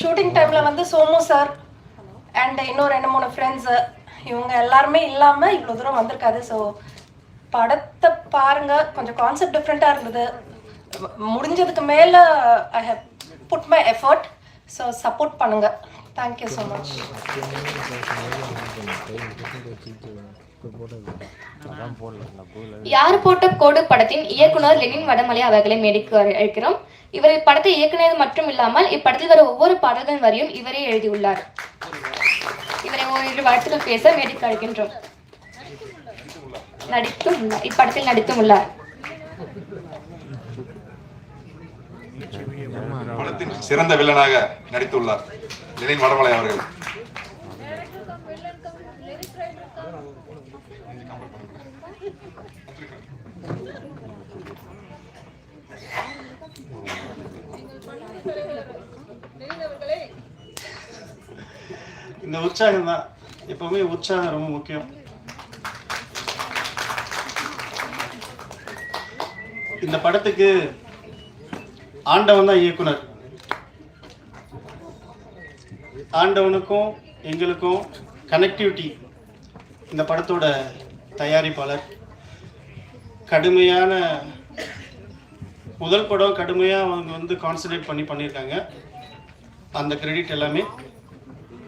Shooting டைமில் வந்து Somu sir and இன்னும் ரெண்டு மூணு ஃப்ரெண்ட்ஸு இவங்க எல்லாருமே இல்லாமல் இவ்வளோ தூரம் வந்திருக்காது. ஸோ படத்தை பாருங்க. கொஞ்சம் கான்செப்ட் டிஃப்ரெண்ட்டாக இருந்தது. முடிஞ்சதுக்கு மேலே I have put my effort so support பண்ணுங்க. தேங்க்யூ ஸோ மச் யார் போட்ட கோடு படத்தின் இயக்குனர் லெனின் வடமலை அவர்களை மேடைக்கு அழைக்கிறோம் இவர் இப்படத்தை இயக்குனது மட்டும் இல்லாமல் இப்படத்தில் வர ஒவ்வொரு பாடல்கள் வரையும் இவரே எழுதியுள்ளார். இவரை ஓரிரு வார்த்தைகள் பேச வேடிக்கை அழைக்கின்றோம் நடித்தும் உள்ளார் இப்படத்தில் நடித்தும் உள்ளார். படத்தின் சிறந்த வில்லனாக நடித்துள்ளார். லெனின் வடமலை அவர்கள். இந்த உற்சாகம் தான். எப்பவுமே உற்சாகம் ரொம்ப முக்கியம். இந்த படத்துக்கு ஆண்டவன் தான் இயக்குனர். ஆண்டவனுக்கும் எங்களுக்கும் கனெக்டிவிட்டி இந்த படத்தோட தயாரிப்பாளர். கடுமையான முதல் படம் கடுமையாக அவங்க வந்து கான்சன்ட்ரேட் பண்ணி பண்ணியிருக்காங்க. அந்த கிரெடிட் எல்லாமே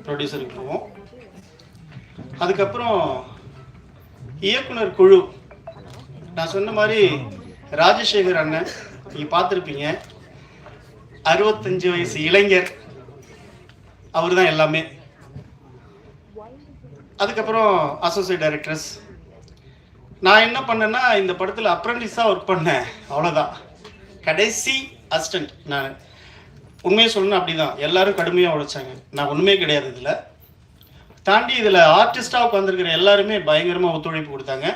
ப்ரொடியூசருக்கு போவோம் அதுக்கப்புறம் இயக்குனர் குழு. நான் சொன்ன மாதிரி ராஜசேகர் அண்ணன் நீங்கள் பார்த்துருப்பீங்க. அறுபத்தஞ்சு வயசு இளைஞர். அவர் தான் எல்லாமே. அதுக்கப்புறம் அசோசியேட் டைரக்டர்ஸ் நான் என்ன பண்ணேன்னா இந்த படத்தில் அப்ரண்டிஸாக ஒர்க் பண்ணேன். அவ்வளோதான் கடைசி அசிஸ்டன்ட் நான் உண்மையை சொல்லணும் அப்படிதான். எல்லாரும் கடுமையாக உழைச்சாங்க. நான் ஒன்றுமே கிடையாது இதில். தாண்டி இதில் ஆர்டிஸ்டாக உட்காந்துருக்கிற எல்லாருமே பயங்கரமாக ஒத்துழைப்பு கொடுத்தாங்க.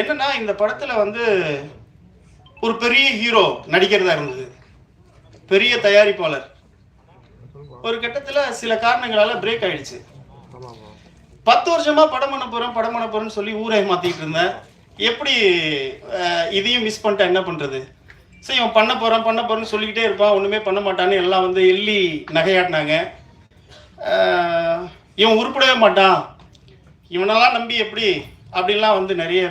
என்னென்னா இந்த படத்தில் வந்து ஒரு பெரிய ஹீரோ நடிக்கிறதா இருந்தது. பெரிய தயாரிப்பாளர். ஒரு கட்டத்தில் சில காரணங்களால் பிரேக் ஆயிடுச்சு. பத்து வருஷமாக படம் பண்ண போறேன் படம் பண்ண போறேன்னு சொல்லி ஊரை மாத்திட்டு இருந்தேன். எப்படி இதையும் மிஸ் பண்ணிட்டேன் என்ன பண்ணுறது சரி இவன் பண்ண போகிறான் பண்ண போகிறேன்னு சொல்லிக்கிட்டே இருப்பான் ஒன்றுமே பண்ண மாட்டான்னு எல்லாம் வந்து எள்ளி நகையாட்டினாங்க. இவன் உருப்படவே மாட்டான். இவனெல்லாம் நம்பி எப்படி? அப்படின்லாம் வந்து நிறைய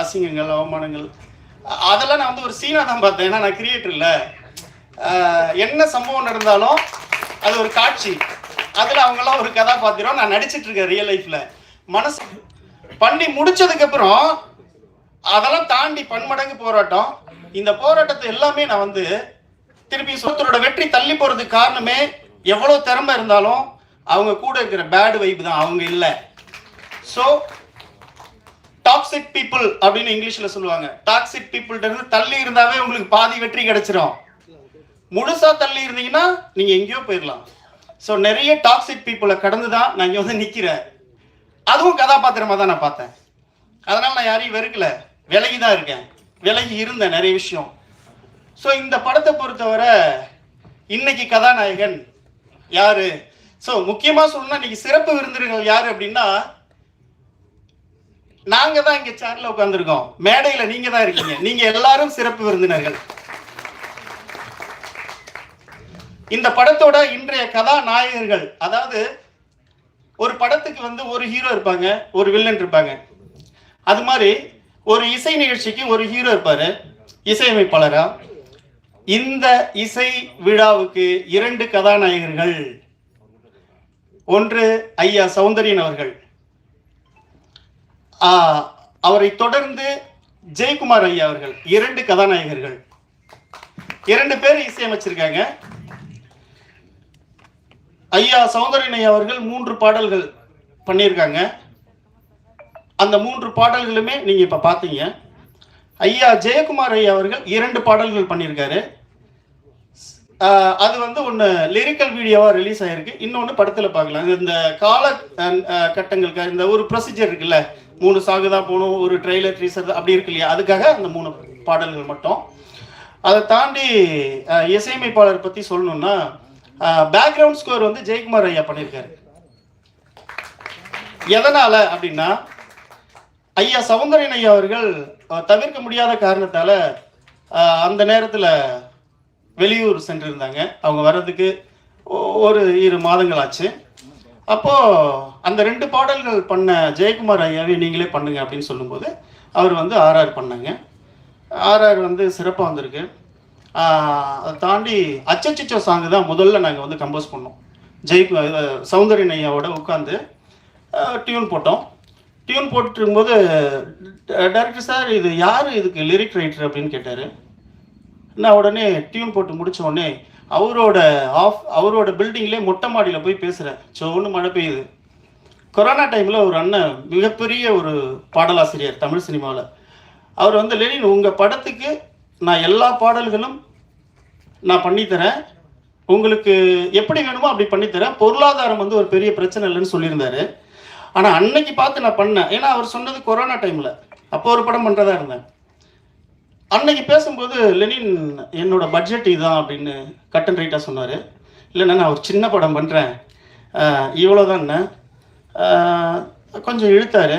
அசிங்கங்கள் அவமானங்கள். அதெல்லாம் நான் வந்து ஒரு சீனாக தான் பார்த்தேன். ஏன்னா நான் கிரியேட்டர் இல்லை. என்ன சம்பவம் நடந்தாலும் அது ஒரு காட்சி. அதில் அவங்கெல்லாம் ஒரு கதாபாத்திரம். நான் நடிச்சிட்டு இருக்கேன் ரியல் லைஃப்பில் மனசு பண்ணி முடிச்சதுக்கப்புறம் அதெல்லாம் தாண்டி பன்மடங்கு போராட்டம். இந்த போராட்டத்தை எல்லாமே நான் வந்து திருப்பி சொத்தரோட வெற்றி தள்ளி போறதுக்கு காரணமே எவ்வளவு திறமை இருந்தாலும் அவங்க கூட இருக்கிற பேட் வைப் தான் அவங்க இல்லை. ஸோ டாக்ஸிக் பீப்புள் அப்படின்னு இங்கிலீஷ்ல சொல்லுவாங்க. டாக்ஸிக் பீப்புள்கிட்ட இருந்து தள்ளி இருந்தாவே உங்களுக்கு பாதி வெற்றி கிடைச்சிரும். முழுசா தள்ளி இருந்தீங்கன்னா நீங்க எங்கேயோ போயிடலாம் ஸோ நிறைய டாக்ஸிக் பீப்புளை கடந்து தான் நான் இங்கே வந்து நிற்கிறேன் அதுவும் கதாபாத்திரமாக தான் நான் பார்த்தேன். அதனால நான் யாரையும் வெறுக்கலை. விலகி தான் இருக்கேன். விலகி இருந்தேன் நிறைய விஷயம். ஸோ இந்த படத்தை பொறுத்தவரை இன்னைக்கு கதாநாயகன் யாரு? ஸோ முக்கியமாக சொல்லணும்னா இன்னைக்கு சிறப்பு விருந்தினர்கள் யாரு அப்படின்னா நாங்க தான் இங்க சேர்ல உட்காந்துருக்கோம் மேடையில நீங்க தான் இருக்கீங்க. நீங்க எல்லாரும் சிறப்பு விருந்தினர்கள். இந்த படத்தோட இன்றைய கதாநாயகர்கள் அதாவது ஒரு படத்துக்கு வந்து ஒரு ஹீரோ இருப்பாங்க ஒரு வில்லன் இருப்பாங்க. அது மாதிரி ஒரு இசை நிகழ்ச்சிக்கு ஒரு ஹீரோ இருப்பாரு இசையமைப்பாளரா? இந்த இசை விழாவுக்கு இரண்டு கதாநாயகர்கள். ஒன்று ஐயா சௌந்தரியன் அவர்கள். அவரை தொடர்ந்து ஜெயக்குமார் ஐயா அவர்கள் இரண்டு கதாநாயகர்கள். இரண்டு பேர் இசையமைச்சிருக்காங்க. ஐயா சௌந்தரியன் ஐயா அவர்கள் மூன்று பாடல்கள் பண்ணியிருக்காங்க. அந்த மூன்று பாடல்களுமே நீங்க இப்ப பார்த்தீங்க ஐயா ஜெயக்குமார் ஐயா அவர்கள் இரண்டு பாடல்கள் பண்ணியிருக்காரு. அது வந்து ஒன்று லிரிக்கல் வீடியோவாக ரிலீஸ் ஆயிருக்கு. இன்னொன்று படத்தில் பார்க்கலாம் இந்த கால கட்டங்களுக்கு இந்த ஒரு ப்ரொசீஜர் இருக்குல்ல. மூணு சாகு தான் போகணும் ஒரு ட்ரெய்லர் ட்ரீசர் அப்படி இருக்கு இல்லையா? அதுக்காக அந்த மூணு பாடல்கள் மட்டும். அதை தாண்டி இசையமைப்பாளர் பற்றி சொல்லணும்னா பேக்ரவுண்ட் ஸ்கோர் வந்து ஜெயக்குமார் ஐயா பண்ணியிருக்காரு. எதனால அப்படின்னா ஐயா சவுந்தரன் ஐயா அவர்கள் தவிர்க்க முடியாத காரணத்தால அந்த நேரத்தில் வெளியூர் சென்றிருந்தாங்க. அவங்க வர்றதுக்கு ஒ- ஒரு இரு மாதங்கள் ஆச்சு. அப்போது அந்த ரெண்டு பாடல்கள் பண்ண ஜெயக்குமார் ஐயாவே நீங்களே பண்ணுங்க அப்படின்னு சொல்லும்போது அவர் வந்து ஆர்ஆர் பண்ணாங்க. ஆர்ஆர் வந்து சிறப்பாக வந்திருக்கு. அதை தாண்டி அச்சச்சிச்சோ சாங்கு தான் முதல்ல நாங்கள் வந்து கம்போஸ் பண்ணோம். ஜெய் அஹ் சௌந்தரியன் ஐயாவோட உட்காந்து டியூன் போட்டோம். டியூன் போட்டுருக்கும்போது டேரக்டர் சார் இது யார் இதுக்கு லிரிக் ரைட்டர் அப்படின்னு கேட்டார். நான் உடனே டியூன் போட்டு முடித்த உடனே அவரோட ஆஃப் அவரோட பில்டிங்லேயே மொட்டை மாடியில் போய் பேசுகிறேன் ஸோ ஒன்று மழை பெய்யுது. கொரோனா டைமில் ஒரு அண்ணன் மிகப்பெரிய ஒரு பாடலாசிரியர் தமிழ் சினிமாவில். அவர் வந்து லெனின் உங்கள் படத்துக்கு நான் எல்லா பாடல்களும் நான் பண்ணித்தரேன் உங்களுக்கு எப்படி வேணுமோ அப்படி பண்ணித்தரேன் பொருளாதாரம் வந்து ஒரு பெரிய பிரச்சனை இல்லைன்னு சொல்லியிருந்தாரு. ஆனால் அன்னைக்கு பார்த்து நான் பண்ணேன். ஏன்னா அவர் சொன்னது கொரோனா டைமில். அப்போ ஒரு படம் பண்ணுறதா இருந்தேன். அன்னைக்கு பேசும்போது லெனின் என்னோட பட்ஜெட் இதுதான் அப்படின்னு கட் அண்ட் ரைட்டாக சொன்னார். இல்லைண்ணா நான் ஒரு சின்ன படம் பண்ணுறேன் இவ்வளோதாண்ணே கொஞ்சம் இழுத்தாரு.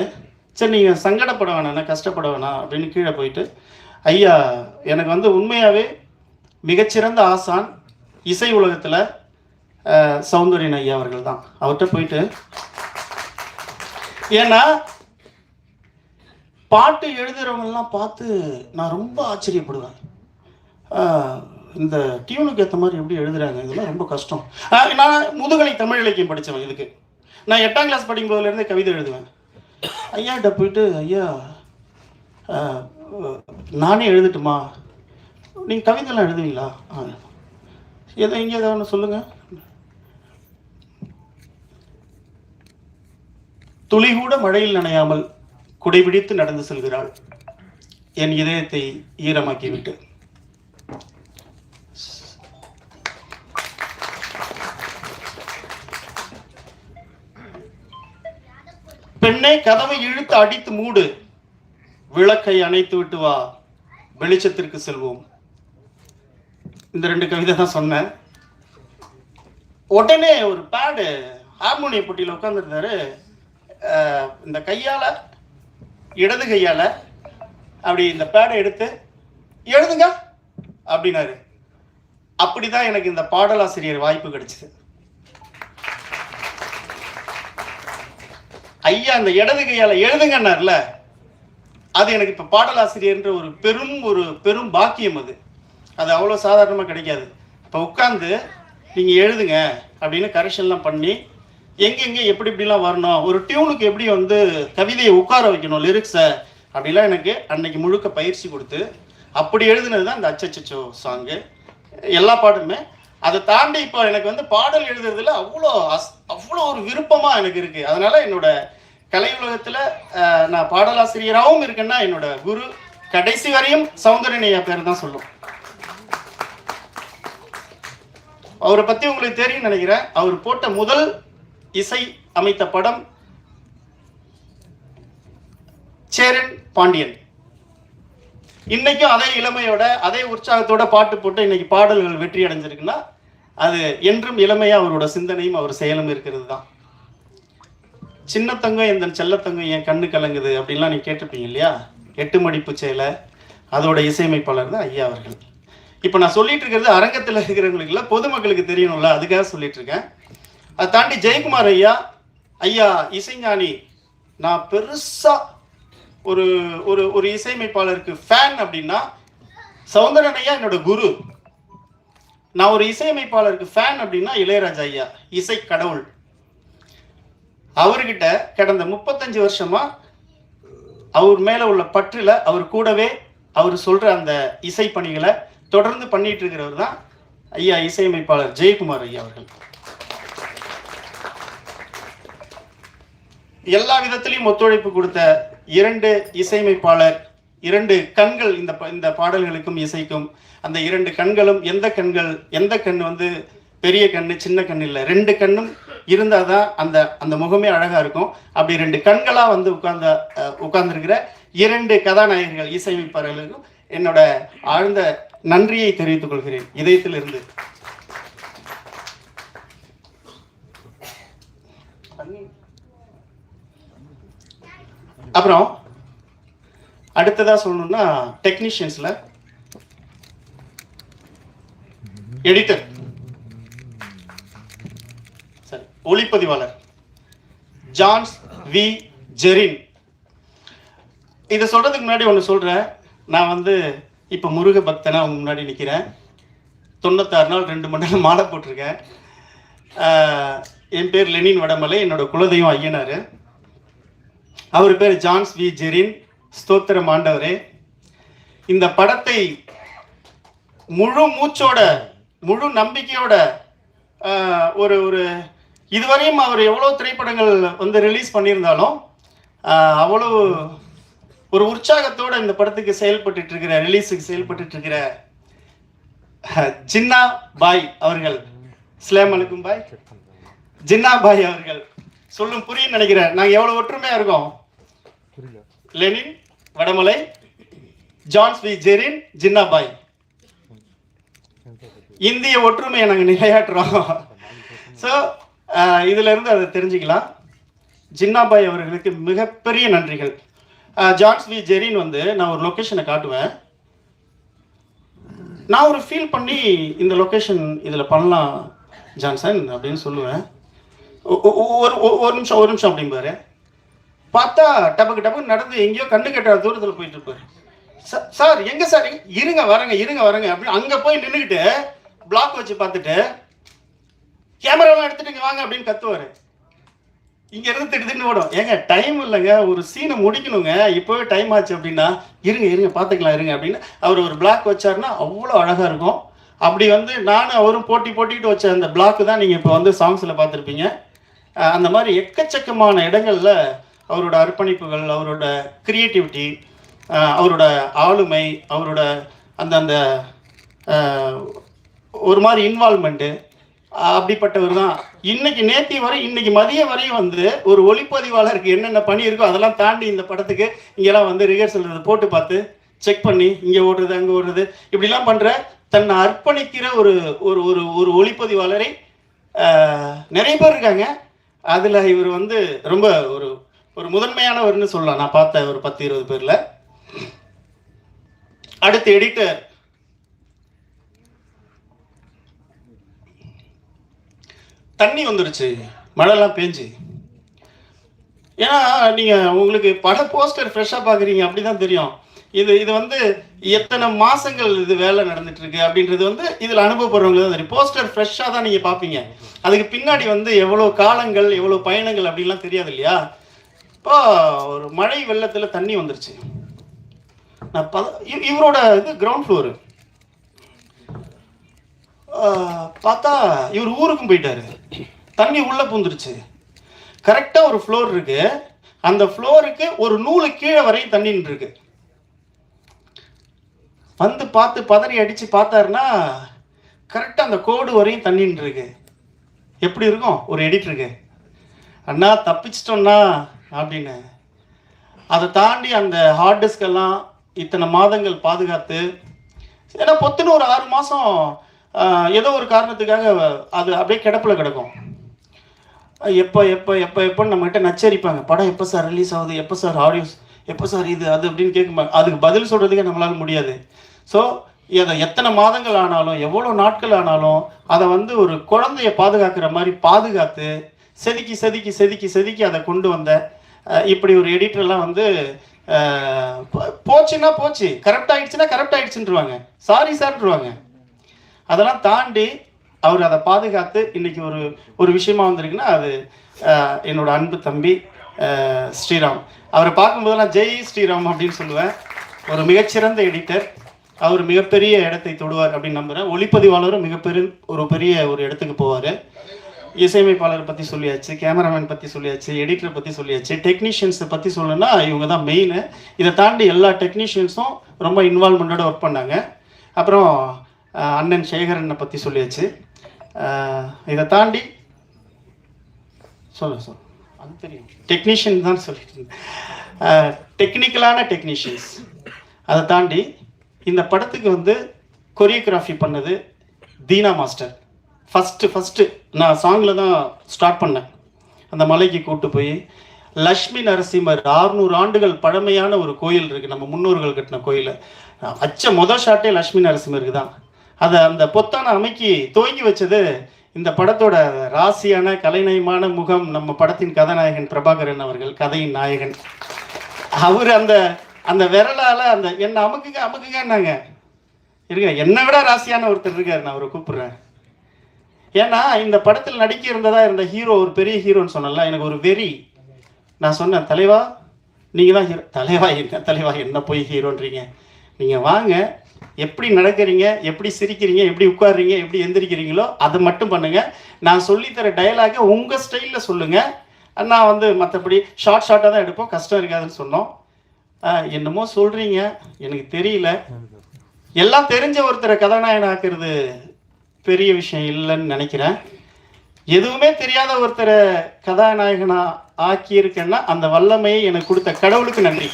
சரி நீங்கள் சங்கடப்பட வேணாண்ணா கஷ்டப்பட வேணாம் அப்படின்னு கீழே போயிட்டு ஐயா எனக்கு வந்து உண்மையாகவே மிகச்சிறந்த ஆசான் இசை உலகத்தில் சௌந்தரியன் ஐயா அவர்கள் தான் அவர்கிட்ட போயிட்டு ஏன்னா பாட்டு எழுதுறவங்கெல்லாம் பார்த்து நான் ரொம்ப ஆச்சரியப்படுவேன். இந்த டியூனுக்கு ஏற்ற மாதிரி எப்படி எழுதுறாங்க? இதெல்லாம் ரொம்ப கஷ்டம். நான் முதுகலை தமிழ் இலக்கியம் படித்தவன் இதுக்கு. நான் எட்டாம் கிளாஸ் படிக்கும் போதுலேருந்தே கவிதை எழுதுவேன். ஐயாட்ட போயிட்டு ஐயா நானே எழுதட்டுமா? நீங்கள் கவிதைலாம் எழுதுவீங்களா? ஆ எதை இங்கே ஏதாவது ஒன்று சொல்லுங்கள் துளி கூட மழையில் நனையாமல் குடைபிடித்து நடந்து செல்கிறாள். என் இதயத்தை ஈரமாக்கிவிட்டு. பெண்ணை கதவை இழுத்து அடித்து மூடு. விளக்கை அணைத்து விட்டு வா. வெளிச்சத்திற்கு செல்வோம். இந்த ரெண்டு கவிதை தான் சொன்னேன். உடனே ஒரு பேடு ஹார்மோனிய போட்டியில் உட்காந்துருந்தாரு இந்த கையால் இடது கையால் அப்படி இந்த பேடை எடுத்து எழுதுங்க அப்படின்னாரு. அப்படி தான் எனக்கு இந்த பாடலாசிரியர் வாய்ப்பு கிடைச்சிது. ஐயா அந்த இடது கையால் எழுதுங்கன்னார்ல அது எனக்கு இப்போ பாடலாசிரியர்ன்ற ஒரு பெரும் ஒரு பெரும் பாக்கியம் அது. அது அவ்வளோ சாதாரணமாக கிடைக்காது. இப்போ உட்காந்து நீங்கள் எழுதுங்க அப்படின்னு கரெக்ஷன்லாம் பண்ணி எங்கெங்கே எப்படி இப்படிலாம் வரணும்? ஒரு டியூனுக்கு எப்படி வந்து கவிதையை உட்கார வைக்கணும் லிரிக்ஸை அப்படிலாம் எனக்கு அன்னைக்கு முழுக்க பயிற்சி கொடுத்து அப்படி எழுதுனது தான் இந்த அச்சச்சோ சாங்கு எல்லா பாட்டுமே. அதை தாண்டி இப்போ எனக்கு வந்து பாடல் எழுதுறதுல அவ்வளோ அஸ் அவ்வளோ ஒரு விருப்பமாக எனக்கு இருக்குது அதனால என்னோட கலை உலகத்தில் நான் பாடலாசிரியராகவும் இருக்கேன்னா என்னோட குரு கடைசி வரையும் சௌந்தரனையா பேர் தான் சொல்லும். அவரை பற்றி உங்களுக்கு தெரியும் நினைக்கிறேன். அவர் போட்ட முதல் இசை அமைத்த படம் சேரன் பாண்டியன். இன்னைக்கும் அதே இளமையோட அதே உற்சாகத்தோட பாட்டு போட்டு இன்னைக்கு பாடல்கள் வெற்றி அடைஞ்சிருக்குன்னா அது என்றும் இளமையா அவரோட சிந்தனையும் அவர் செயலும் இருக்கிறது தான் சின்னத்தங்கம் எந்த செல்லத்தங்கம் என் கண்ணு கலங்குது அப்படின்லாம் நீ கேட்டிருப்பீங்க இல்லையா? எட்டு மடிப்பு சேலை அதோட இசையமைப்பாளர் தான் ஐயா அவர்கள். இப்போ நான் சொல்லிட்டு இருக்கிறது அரங்கத்தில் இருக்கிறவங்களுக்கு இல்லை பொதுமக்களுக்கு தெரியணும்ல அதுக்காக சொல்லிட்டு இருக்கேன். அதை தாண்டி ஜெயக்குமார் ஐயா ஐயா இசைஞானி நான் பெருசா ஒரு ஒரு ஒரு இசையமைப்பாளருக்கு ஃபேன் அப்படின்னா சௌந்தரன் ஐயா என்னோட குரு. நான் ஒரு இசையமைப்பாளருக்கு ஃபேன் அப்படின்னா இளையராஜா ஐயா இசை கடவுள். அவர்கிட்ட கடந்த முப்பத்தஞ்சு வருஷமா அவர் மேல உள்ள பற்றில அவர் கூடவே அவர் சொல்ற அந்த இசை பணிகளை தொடர்ந்து பண்ணிட்டு இருக்கிறவர் தான் ஐயா இசையமைப்பாளர் ஜெயக்குமார் ஐயா அவர்கள். எல்லா விதத்திலையும் ஒத்துழைப்பு கொடுத்த இரண்டு இசையமைப்பாளர் இரண்டு கண்கள் இந்த இந்த பாடல்களுக்கும் இசைக்கும் அந்த இரண்டு கண்களும் எந்த கண்கள் எந்த கண் வந்து பெரிய கண்ணு சின்ன கண் இல்லை. ரெண்டு கண்ணும் இருந்தால் தான் அந்த அந்த முகமே அழகாக இருக்கும். அப்படி ரெண்டு கண்களாக வந்து உட்கார்ந்த உட்கார்ந்துருக்கிற இரண்டு கதாநாயகர்கள் இசையமைப்பாளர்களுக்கும் என்னோட ஆழ்ந்த நன்றியை தெரிவித்துக் கொள்கிறேன். இதயத்திலிருந்து. அப்புறம் அடுத்ததா சொல்லணும்னா டெக்னீஷியன்ஸ்ல எடிட்டர் சரி ஒளிப்பதிவாளர். ஜான்ஸ் வி ஜெரின் இதை சொல்றதுக்கு முன்னாடி ஒன்று சொல்றேன். நான் வந்து இப்போ முருக பக்தனா உங்க முன்னாடி நிற்கிறேன் தொண்ணூத்தாறு நாள் ரெண்டு மணி நேரம் மாலை போட்டிருக்கேன். என் பேர் லெனின் வடமலை என்னோட குலதெய்வம் ஐயனார். அவர் பேர் ஜான்ஸ் வி. ஜெரின். ஸ்தோத்திரம் ஆண்டவரே. இந்த படத்தை முழு மூச்சோட முழு நம்பிக்கையோட ஒரு ஒரு இதுவரையும் அவர் எவ்வளோ திரைப்படங்கள் வந்து ரிலீஸ் பண்ணியிருந்தாலும் அவ்வளோ ஒரு உற்சாகத்தோடு இந்த படத்துக்கு செயல்பட்டு இருக்கிற ரிலீஸுக்கு செயல்பட்டு இருக்கிற ஜின்னா பாய் அவர்கள். ஸ்லேம் அலுக்கும் பாய். ஜின்னா பாய் அவர்கள். சொல்லும் புரியும் நினைக்கிறேன். நாங்கள் எவ்வளோ ஒற்றுமையாக இருக்கோம்? Lenin Vadamalai Johns V Jerin Jinnah bhai இந்திய ஒற்றுமையை நாங்கள் நிலையாட்டுறோம். ஸோ இதுல இருந்து அதை தெரிஞ்சுக்கலாம். ஜின்னாபாய் அவர்களுக்கு மிகப்பெரிய நன்றிகள். ஜான்ஸ் வி ஜெரின் வந்து நான் ஒரு லொக்கேஷனை காட்டுவேன். நான் ஒரு ஃபீல் பண்ணி இந்த லொக்கேஷன் இதில் பண்ணலாம் ஜான்சன் அப்படின்னு சொல்லுவேன். ஒரு ஒ- ஒரு நிமிஷம் ஒரு நிமிஷம் அப்படிம்பாரு. பார்த்தா டபக்கு டபக்கு நடந்து எங்கேயோ கண்ணு கட்டாத தூரத்தில் போயிட்டு இருப்பாரு. சார் எங்க சார்? இருங்க வரங்க இருங்க வரங்க. அப்படின்னு அங்கே போய் நின்றுக்கிட்டு பிளாக் வச்சு பார்த்துட்டு கேமராலாம் எடுத்துட்டு வாங்க அப்படின்னு கத்துவாரு. இங்க இருந்து திட்டு ஓடும். ஏங்க டைம் இல்லைங்க. ஒரு சீனை முடிக்கணுங்க. இப்போவே டைம் ஆச்சு அப்படின்னா இருங்க இருங்க பார்த்துக்கலாம் இருங்க அப்படின்னு அவர் ஒரு பிளாக் வச்சாருன்னா அவ்வளோ அழகா இருக்கும். அப்படி வந்து நானும் அவரும் போட்டி போட்டிட்டு வச்ச அந்த பிளாக் தான் நீங்கள் இப்போ வந்து சாங்ஸில் பார்த்துருப்பீங்க. அந்த மாதிரி எக்கச்சக்கமான இடங்களில் அவரோட அர்ப்பணிப்புகள் அவரோட க்ரியேட்டிவிட்டி அவரோட ஆளுமை அவரோட அந்த அந்த ஒரு மாதிரி இன்வால்மெண்ட்டு அப்படிப்பட்டவர் தான். இன்னைக்கு நேத்தி வரை இன்னைக்கு மதிய வரையும் வந்து ஒரு ஒளிப்பதிவாளருக்கு என்னென்ன பணி இருக்கோ அதெல்லாம் தாண்டி இந்த படத்துக்கு இங்கெல்லாம் வந்து ரிஹர்சல் போட்டு பார்த்து செக் பண்ணி இங்கே ஓடுறது அங்கே ஓடுறது இப்படிலாம் பண்ணுற தன்னை அர்ப்பணிக்கிற ஒரு ஒரு ஒரு ஒரு ஒளிப்பதிவாளரை நிறைய பேர் இருக்காங்க. அதில் இவர் வந்து ரொம்ப ஒரு ஒரு முதன்மையானவர்னு சொல்லலாம். நான் பார்த்த ஒரு பத்து இருபது பேரில். அடுத்து எடிட்டர். தண்ணி வந்துருச்சு. மழைலாம் பேஞ்சு. ஏன்னா நீங்கள் உங்களுக்கு பட போஸ்டர் ஃப்ரெஷ்ஷாக பார்க்குறீங்க அப்படி தான் தெரியும். இது இது வந்து எத்தனை மாசங்கள் இது வேலை நடந்துட்டு இருக்கு அப்படின்றது வந்து இதில் அனுபவப்படுறவங்க தான் தெரியும். போஸ்டர் ஃப்ரெஷ்ஷாக தான் நீங்கள் பார்ப்பீங்க அதுக்கு பின்னாடி வந்து எவ்வளோ காலங்கள் எவ்வளோ பயணங்கள் அப்படின்லாம் தெரியாது இல்லையா? இப்போ ஒரு மழை வெள்ளத்தில் தண்ணி வந்துருச்சு. நான் பத இவரோட இது கிரவுண்ட் ஃப்ளோரு பார்த்தா இவர் ஊருக்கும் போயிட்டாரு. தண்ணி உள்ளே பூந்துருச்சு. கரெக்டாக ஒரு ஃப்ளோர் இருக்கு. அந்த ஃப்ளோருக்கு ஒரு நூலு கீழே வரையும் தண்ணி இருக்கு வந்து பார்த்து பதறி அடித்து பார்த்தாருன்னா கரெக்டாக அந்த கோடு வரையும் தண்ணின்னு இருக்கு எப்படி இருக்கும்? ஒரு எடிட்டருக்கு அண்ணா தப்பிச்சிட்டோம்னா அப்படின்னு. அதை தாண்டி அந்த ஹார்ட் டிஸ்கெல்லாம் இத்தனை மாதங்கள் பாதுகாத்து ஏன்னா பொத்துன்னு ஒரு ஆறு மாதம் ஏதோ ஒரு காரணத்துக்காக அது அப்படியே கிடப்பில் கிடக்கும். எப்போ எப்போ எப்போ எப்போன்னு நம்மகிட்ட நச்சரிப்பாங்க. படம் எப்போ சார் ரிலீஸ் ஆகுது? எப்போ சார் ஆடியோஸ் எப்போ சார் இது அது அப்படின்னு கேட்கும்போது அதுக்கு பதில் சொல்கிறதுக்கே நம்மளால் முடியாது. ஸோ அதை எத்தனை மாதங்கள் ஆனாலும் எவ்வளோ நாட்கள் ஆனாலும் அதை வந்து ஒரு குழந்தைய பாதுகாக்கிற மாதிரி பாதுகாத்து செதுக்கி செதுக்கி செதுக்கி செதுக்கி அதை கொண்டு வந்த இப்படி ஒரு எடிட்டர்லாம் வந்து போச்சுன்னா போச்சு. கரெக்ட் ஆயிடுச்சுன்னா கரெக்ட் ஆயிடுச்சுன்றுவாங்க. சாரி சார்ன்றுவாங்க அதெல்லாம் தாண்டி அவர் அதை பாதுகாத்து இன்னைக்கு ஒரு ஒரு விஷயமா வந்திருக்குன்னா அது என்னோட அன்பு தம்பி ஸ்ரீராம். அவரை பார்க்கும்போதெல்லாம் ஜெய் ஸ்ரீராம் அப்படின்னு சொல்லுவேன். ஒரு மிகச்சிறந்த எடிட்டர் அவர் மிகப்பெரிய இடத்தை தொடுவார் அப்படின்னு நம்புகிறேன் ஒளிப்பதிவாளரும் மிகப்பெரிய ஒரு பெரிய ஒரு இடத்துக்கு போவார். இசையமைப்பாளர் பற்றி சொல்லியாச்சு கேமராமேன் பற்றி சொல்லியாச்சு எடிட்டரை பற்றி சொல்லியாச்சு டெக்னீஷியன்ஸை பற்றி சொல்லணும்னா இவங்க தான் மெயின் இதை தாண்டி எல்லா டெக்னீஷியன்ஸும் ரொம்ப இன்வால்மெண்ட்டோட ஒர்க் பண்ணாங்க. அப்புறம் அண்ணன் சேகரனை பற்றி சொல்லியாச்சு. இதை தாண்டி சொல்லு சொல்லு. அது தெரியும் டெக்னீஷியன் தான் சொல்லிட்டு டெக்னிக்கலான டெக்னீஷியன்ஸ் அதை தாண்டி இந்த படத்துக்கு வந்து கொரியோகிராஃபி பண்ணது தீனா மாஸ்டர். ஃபஸ்ட்டு ஃபஸ்ட்டு நான் சாங்கில் தான் ஸ்டார்ட் பண்ணேன். அந்த மலைக்கு கூப்பிட்டு போய் லக்ஷ்மி நரசிம்மர் 600 ஆண்டுகள் பழமையான ஒரு கோயில் இருக்குது நம்ம முன்னோர்கள் கட்டின கோயில். வச்ச முதல் ஷாட்டே லக்ஷ்மி நரசிம்மருக்கு தான். அதை அந்த பொத்தான அமைக்கி துவங்கி வச்சது இந்த படத்தோட ராசியான கலைநயமான முகம் நம்ம படத்தின் கதாநாயகன் பிரபாகரன் அவர்கள் கதையின் நாயகன். அவர் அந்த அந்த விரலால அந்த என்ன அமுக்குங்க அமுக்குங்கன்னாங்க இருங்க என்னை விட ராசியான ஒருத்தர் இருக்காரு நான் அவரை கூப்பிடுறேன். ஏன்னா இந்த படத்தில் நடிக்க இருந்ததா இருந்த ஹீரோ ஒரு பெரிய ஹீரோன்னு சொன்னல எனக்கு ஒரு வெறி. நான் சொன்னேன் தலைவா நீங்கள் தான் ஹீரோ தலைவா என்ன தலைவா என்ன போய் ஹீரோன்றீங்க. நீங்கள் வாங்க எப்படி நடக்கிறீங்க எப்படி சிரிக்கிறீங்க எப்படி உட்காடுறீங்க எப்படி எந்திரிக்கிறீங்களோ அதை மட்டும் பண்ணுங்க. நான் சொல்லித்தர டயலாகை உங்கள் ஸ்டைலில் சொல்லுங்க. நான் வந்து மற்றபடி ஷார்ட் ஷார்ட்டாக தான் எடுப்போம். கஷ்டம் இருக்காதுன்னு சொன்னோம். என்னமோ சொல்கிறீங்க எனக்கு தெரியல. எல்லாம் தெரிஞ்ச ஒருத்தரை கதாநாயகன் ஆக்குறது பெரிய விஷயம் இல்லைன்னு நினைக்கிறேன். எதுவுமே தெரியாத ஒருத்தரை கதாநாயகனாக ஆக்கியிருக்கேன்னா அந்த வல்லமையை எனக்கு கொடுத்த கடவுளுக்கு நன்றி.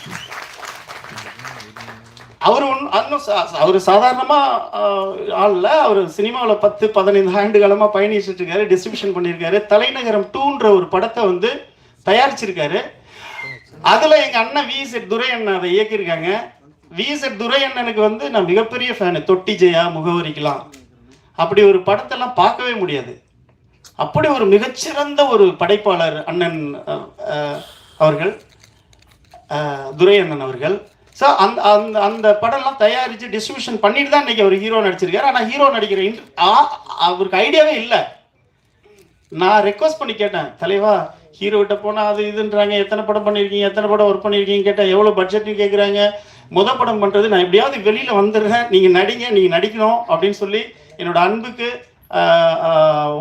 அவர் ஒன் இன்னும் அவர் சாதாரணமாக ஆளில் அவர் சினிமாவில் பத்து பதினைந்து ஆண்டு காலமாக பயணிச்சுட்டு இருக்காரு டிஸ்ட்ரிபியூஷன் பண்ணியிருக்காரு. தலைநகரம் டூன்ற ஒரு படத்தை வந்து தயாரிச்சிருக்காரு. அதில் எங்கள் அண்ணன் வி செட் துரை அண்ணன் அதை இயக்கியிருக்காங்க. வி செட் துரை அண்ணனுக்கு வந்து நான் மிகப்பெரிய ஃபேனு தொட்டி ஜெயா முகவரிக்கலாம் அப்படி ஒரு படத்தெல்லாம் பார்க்கவே முடியாது. அப்படி ஒரு மிகச்சிறந்த ஒரு படைப்பாளர் அண்ணன் அவர்கள் துரை அண்ணன் அவர்கள். ஸோ அந்த அந்த அந்த படம்லாம் தயாரித்து டிஸ்ட்ரிபியூஷன் பண்ணிட்டு தான் இன்றைக்கி அவர் ஹீரோ நடிச்சிருக்காரு. ஆனால் ஹீரோ நடிக்கிற இன்ட் ஆ- அவருக்கு ஐடியாவே இல்லை. நான் ரெக்வஸ்ட் பண்ணி கேட்டேன் தலைவா ஹீரோ கிட்ட போனால் அது இதுன்றாங்க. எத்தனை படம் பண்ணியிருக்கீங்க எத்தனை படம் ஒர்க் பண்ணியிருக்கீங்க கேட்டேன். எவ்வளோ பட்ஜெட்னு கேட்குறாங்க முத படம் பண்ணுறது நான் எப்படியாவது வெளியில் வந்துடுறேன். நீங்கள் நடிங்க நீங்கள் நடிக்கணும் அப்படின்னு சொல்லி என்னோட அன்புக்கு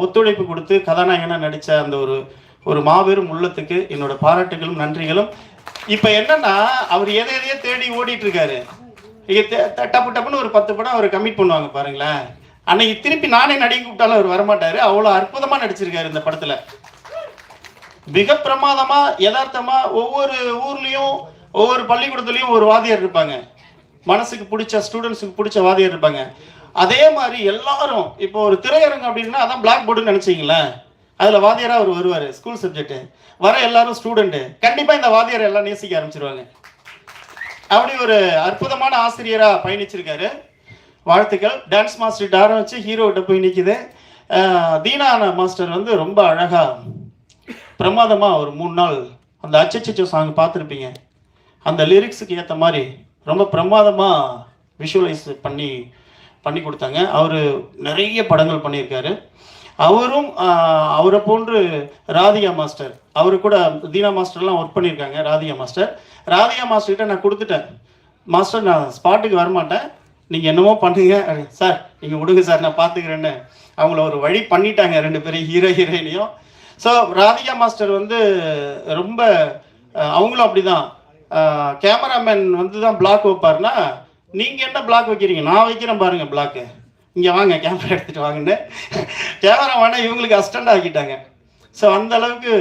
ஒத்துழைப்பு கொடுத்து கதாநாயகனாக நடித்த அந்த ஒரு ஒரு மாபெரும் உள்ளத்துக்கு என்னோட பாராட்டுகளும் நன்றிகளும். இப்போ என்னன்னா அவர் எதை எதையோ தேடி ஓடிட்டு இருக்காரு இங்க டப்பு டப்புன்னு ஒரு பத்து படம் அவர் கமிட் பண்ணுவாங்க பாருங்களேன். அன்னைக்கு திருப்பி நானே நடிகை கூப்பிட்டாலும் அவர் வரமாட்டாரு. அவ்வளோ அற்புதமா நடிச்சிருக்காரு இந்த படத்துல. மிக பிரமாதமா யதார்த்தமா ஒவ்வொரு ஊர்லயும் ஒவ்வொரு பள்ளிக்கூடத்துலயும் ஒரு வாத்தியார் இருப்பாங்க. மனசுக்கு பிடிச்ச ஸ்டூடெண்ட்ஸுக்கு பிடிச்ச வாதியார் இருப்பாங்க. அதே மாதிரி எல்லாரும் இப்போ ஒரு திரையரங்கம் அப்படின்னா அதான் பிளாக் போர்டுன்னு நினைச்சீங்களேன். அதுல வாத்தியாராக அவர் வருவாரு ஸ்கூல் சப்ஜெக்ட் வர எல்லாரும் ஸ்டூடெண்ட் கண்டிப்பா இந்த வாத்தியார் எல்லாம் நேசிக்க ஆரம்பிச்சிருவாங்க. அப்படி ஒரு அற்புதமான ஆசிரியரா பயணிச்சிருக்காரு. வாழ்த்துக்கள். டான்ஸ் மாஸ்டர் டாரம் வச்சு கிட்ட போய் நிற்கிது தீனான மாஸ்டர் வந்து ரொம்ப அழகா பிரமாதமா ஒரு மூணு நாள் அந்த அச்சச்சோ சாங் பார்த்துருப்பீங்க. அந்த லிரிக்ஸுக்கு ஏற்ற மாதிரி ரொம்ப பிரமாதமா விஷுவலைஸ் பண்ணி பண்ணி கொடுத்தாங்க. அவர் நிறைய படங்கள் பண்ணியிருக்காரு. அவரும் அவரை போன்று ராதிகா மாஸ்டர். அவரு கூட தீனா மாஸ்டர்லாம் ஒர்க் பண்ணியிருக்காங்க ராதிகா மாஸ்டர். ராதிகா மாஸ்டர்கிட்ட நான் கொடுத்துட்டேன். மாஸ்டர் நான் ஸ்பாட்டுக்கு வரமாட்டேன். நீங்கள் என்னமோ பண்ணுங்க. சார் நீங்கள் விடுங்க சார் நான் பார்த்துக்கிறேன்னு. அவங்கள ஒரு வழி பண்ணிட்டாங்க ரெண்டு பேரும் ஹீரோ ஹீரோயினையும் ஸோ ராதிகா மாஸ்டர் வந்து ரொம்ப அவங்களும் அப்படிதான். கேமராமேன் வந்து தான் பிளாக் வைப்பார்னா நீங்கள் என்ன பிளாக் வைக்கிறீங்க? நான் வைக்கிறேன் பாருங்க பிளாக்கு இங்கே வாங்க கேமரா எடுத்துகிட்டு வாங்கன்னு. கேமரா வேணா இவங்களுக்கு அஸ்டண்ட் ஆக்கிட்டாங்க. ஸோ அந்த அளவுக்கு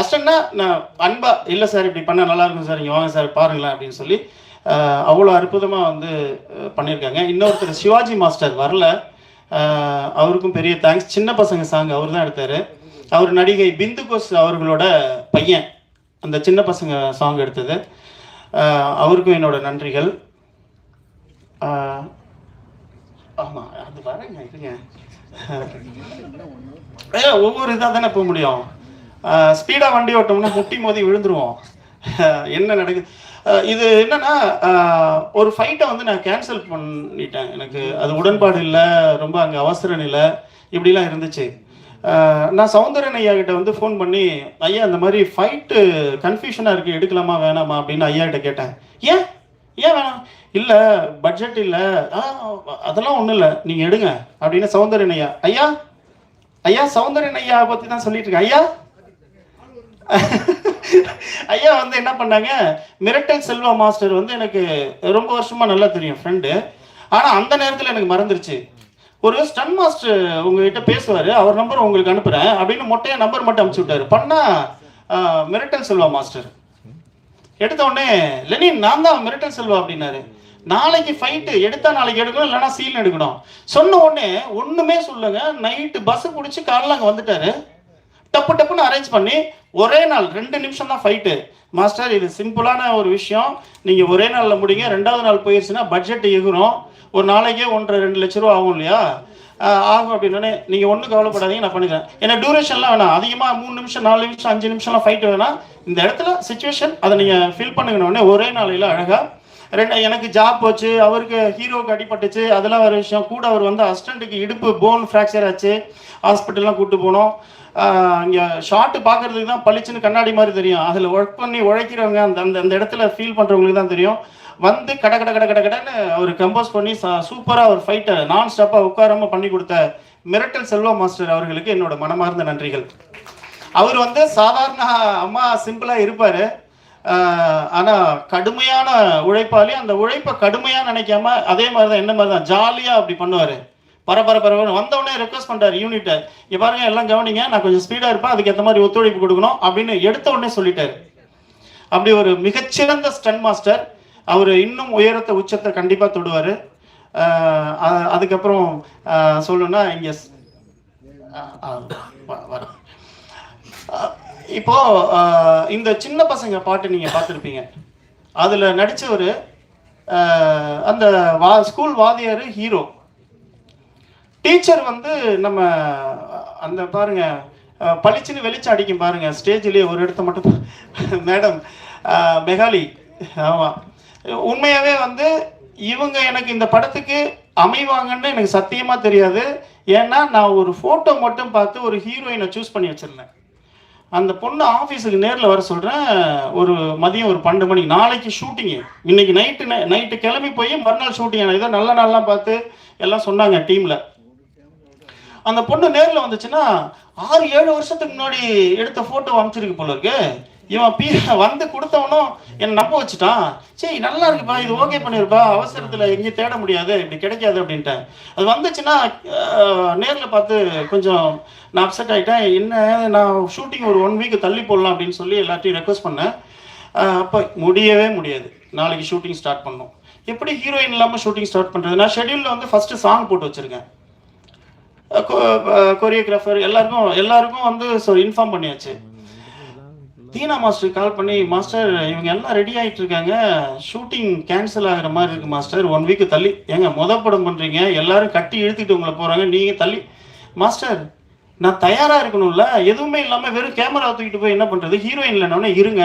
அஸ்டன்னா நான் அன்பா இல்லை சார் இப்படி பண்ணால் நல்லாயிருக்கும் சார் இங்கே வாங்க சார் பாருங்களேன் அப்படின்னு சொல்லி அவ்வளோ அற்புதமாக வந்து பண்ணியிருக்காங்க. இன்னொருத்தர் சிவாஜி மாஸ்டர் வரல. அவருக்கும் பெரிய தேங்க்ஸ் சின்ன பசங்க சாங் அவர் தான் எடுத்தார். அவர் நடிகை பிந்து கோஸ் அவர்களோட பையன். அந்த சின்ன பசங்க சாங் எடுத்தது. அவருக்கும் என்னோட நன்றிகள். ஆமாம் அது வரேங்க இருங்க. ஏ ஒவ்வொரு இதாக தானே போக முடியும். ஸ்பீடாக வண்டி ஓட்டோம்னா முட்டி மோதி விழுந்துருவோம். என்ன நடக்குது இது என்னன்னா ஒரு ஃபைட்டை வந்து நான் கேன்சல் பண்ணிட்டேன். எனக்கு அது உடன்பாடு இல்லை ரொம்ப அங்கே அவசர நிலை இப்படிலாம் இருந்துச்சு. நான் சௌந்தரன் ஐயா கிட்ட வந்து ஃபோன் பண்ணி ஐயா இந்த மாதிரி ஃபைட்டு கன்ஃபியூஷனாக இருக்குது எடுக்கலாமா வேணாமா? அப்படின்னு ஐயா கிட்ட கேட்டேன். ஏன்? ஏன் வேணாம்? இல்லை பட்ஜெட் இல்லை. ஆ அதெல்லாம் ஒன்றும் இல்லை. நீங்கள் எடுங்க. அப்படின்னு சௌந்தரன் ஐயா. ஐயா? ஐயா சௌந்தரன் ஐயா பற்றி தான் சொல்லிட்டு இருக்கேன் ஐயா? ஐயா வந்து என்ன பண்ணாங்க? மிரட்டல் செல்வா மாஸ்டர் வந்து எனக்கு ரொம்ப வருஷமா நல்லா தெரியும் ஃப்ரெண்டு ஆனால் அந்த நேரத்தில் எனக்கு மறந்துருச்சு. ஒரு ஸ்டன் மாஸ்டர் உங்ககிட்ட பேசுவார். அவர் நம்பர் உங்களுக்கு அனுப்புகிறேன் அப்படின்னு மொட்டையா நம்பர் மட்டும் அனுப்பிச்சு விட்டாரு. பண்ணா மிரட்டல் செல்வா மாஸ்டர். எடுத்த உடனே லெனின் நான் தான் மிரட்டல் செல்வா அப்படின்னாரு. நாளைக்கு ஃபைட்டு எடுத்தா நாளைக்கு எடுக்கணும் இல்லைன்னா சீல் எடுக்கணும். சொன்ன உடனே ஒண்ணுமே சொல்லுங்க நைட்டு பஸ் பிடிச்சி காலைல அங்கே வந்துட்டாரு. டப்பு டப்புன்னு அரேஞ்ச் பண்ணி ஒரே நாள் ரெண்டு நிமிஷம் தான் ஃபைட்டு மாஸ்டர் இது சிம்பிளான ஒரு விஷயம். நீங்கள் ஒரே நாளில் முடிங்க ரெண்டாவது நாள் போயிடுச்சுன்னா பட்ஜெட் எகுரும் ஒரு நாளைக்கே ஒன்றரை ரெண்டு லட்ச ரூபா ஆகும் இல்லையா? ஆகும் அப்படின்னே நீங்கள் ஒன்றும் கவலைப்படாதீங்க நான் பண்ணிக்கிறேன். ஏன்னா டியூரேஷன்லாம் வேணாம். அதிகமாக மூணு நிமிஷம் நாலு நிமிஷம் அஞ்சு நிமிஷம்லாம் ஃபைட் வேணாம். இந்த இடத்துல சுச்சுவேஷன் அதை நீங்கள் ஃபில் பண்ணுங்கன்னு ஒரே நாளையில் அழகாக ரெண்டு எனக்கு ஜாப் போச்சு அவருக்கு ஹீரோவுக்கு அடிபட்டுச்சு அதெல்லாம் ஒரு விஷயம். கூட அவர் வந்து அசிஸ்டண்ட்டுக்கு இடுப்பு போன் ஃப்ராக்சர் ஆச்சு. ஹாஸ்பிட்டல்லாம் கூட்டு போனோம். இங்கே ஷார்ட் பார்க்குறதுக்கு தான் பளிச்சுன்னு கண்ணாடி மாதிரி தெரியும். அதில் ஒர்க் பண்ணி உழைக்கிறவங்க அந்த அந்த அந்த இடத்துல ஃபீல் பண்ணுறவங்களுக்கு தான் தெரியும். வந்து கட கட கட கட கடன்னு அவர் கம்போஸ் பண்ணி சூப்பராக ஒரு ஃபைட்டை நான் ஸ்டாப்பாக உட்காராம பண்ணி கொடுத்த மிரட்டல் செல்வா மாஸ்டர் அவர்களுக்கு என்னோட மனமார்ந்த நன்றிகள். அவர் வந்து சாதாரண அம்மா சிம்பிளாக இருப்பார். ஆனால் கடுமையான உழைப்பாளி. அந்த உழைப்பை கடுமையாக நினைக்காம அதே மாதிரி தான் என்ன மாதிரி தான் ஜாலியாக அப்படி பண்ணுவார். பரபர பரபர வந்தவொடனே ரெக்வஸ்ட் பண்ணுறாரு யூனிட்டை இங்கே பாருங்க எல்லாம் கவனிங்க நான் கொஞ்சம் ஸ்பீடாக இருப்பேன் அதுக்கு ஏற்ற மாதிரி ஒத்துழைப்பு கொடுக்கணும் அப்படின்னு எடுத்த உடனே சொல்லிட்டாரு. அப்படி ஒரு மிகச்சிறந்த ஸ்டன் மாஸ்டர் அவர் இன்னும் உயரத்தை உச்சத்தை கண்டிப்பாக தொடுவார். அதுக்கப்புறம் சொல்லணும்னா இங்கே இப்போ இந்த சின்ன பசங்க பாட்டு நீங்கள் பார்த்துருப்பீங்க. அதில் நடித்தவர் அந்த வா ஸ்கூல் வாதியார் ஹீரோ டீச்சர் வந்து நம்ம அந்த பாருங்க பளிச்சுன்னு வெளிச்சம் அடிக்கும் பாருங்க ஸ்டேஜ்லேயே ஒரு இடத்த மட்டும் மேடம் மெகாலி. ஆமாம் உண்மையாகவே வந்து இவங்க எனக்கு இந்த படத்துக்கு அமைவாங்கன்னு எனக்கு சத்தியமாக தெரியாது. ஏன்னா நான் ஒரு ஃபோட்டோ மட்டும் பார்த்து ஒரு ஹீரோயினை சூஸ் பண்ணி வச்சுருந்தேன். அந்த பொண்ணு ஆஃபீஸுக்கு நேரில் வர சொல்கிறேன் ஒரு மதியம் ஒரு பன்னெண்டு மணிக்கு நாளைக்கு ஷூட்டிங்கு இன்னைக்கு நைட்டு நைட்டு கிளம்பி போய் மறுநாள் ஷூட்டிங் ஏதோ நல்ல நாள்லாம் பார்த்து எல்லாம் சொன்னாங்க டீமில் அந்த பொண்ணு நேரில் வந்துச்சுன்னா ஆறு ஏழு வருஷத்துக்கு முன்னாடி எடுத்த ஃபோட்டோ அமைச்சிருக்கு போல இருக்கு. இவன் பி வந்து கொடுத்தவனும் என்னை நம்ப வச்சுட்டான். சரி நல்லா இருக்குப்பா இது ஓகே பண்ணிருப்பா அவசரத்தில் எங்கேயும் தேட முடியாது இப்படி கிடைக்காது அப்படின்ட்டேன். அது வந்துச்சுன்னா நேரில் பார்த்து கொஞ்சம் நான் அப்செட் ஆகிட்டேன் என்ன நான் ஷூட்டிங் ஒரு ஒன் வீக் தள்ளி போடலாம் அப்படின்னு சொல்லி எல்லாத்தையும் ரெக்வஸ்ட் பண்ணேன். அப்போ முடியவே முடியாது. நாளைக்கு ஷூட்டிங் ஸ்டார்ட் பண்ணோம். எப்படி ஹீரோயின் இல்லாமல் ஷூட்டிங் ஸ்டார்ட் பண்ணுறது நான் ஷெடியூலில் வந்து ஃபஸ்ட்டு சாங் போட்டு வச்சுருக்கேன். கொரியோகிராஃபர் எல்லாருக்கும் எல்லாருக்கும் வந்து இன்ஃபார்ம் பண்ணியாச்சு. தீனா மாஸ்டர் கால் பண்ணி மாஸ்டர் இவங்க எல்லாம் ரெடி ஆகிட்டு இருக்காங்க. ஷூட்டிங் கேன்சல் ஆகிற மாதிரி இருக்கு மாஸ்டர். ஒன் வீக் தள்ளி. ஏங்க மொத படம் பண்ணுறீங்க எல்லாரும் கட்டி இழுத்துட்டு உங்களை போகிறாங்க நீங்கள் தள்ளி. மாஸ்டர் நான் தயாராக இருக்கணும்ல. எதுவுமே இல்லாமல் வெறும் கேமரா தூக்கிட்டு போய் என்ன பண்ணுறது ஹீரோயின் இல்லைனோடனே இருங்க.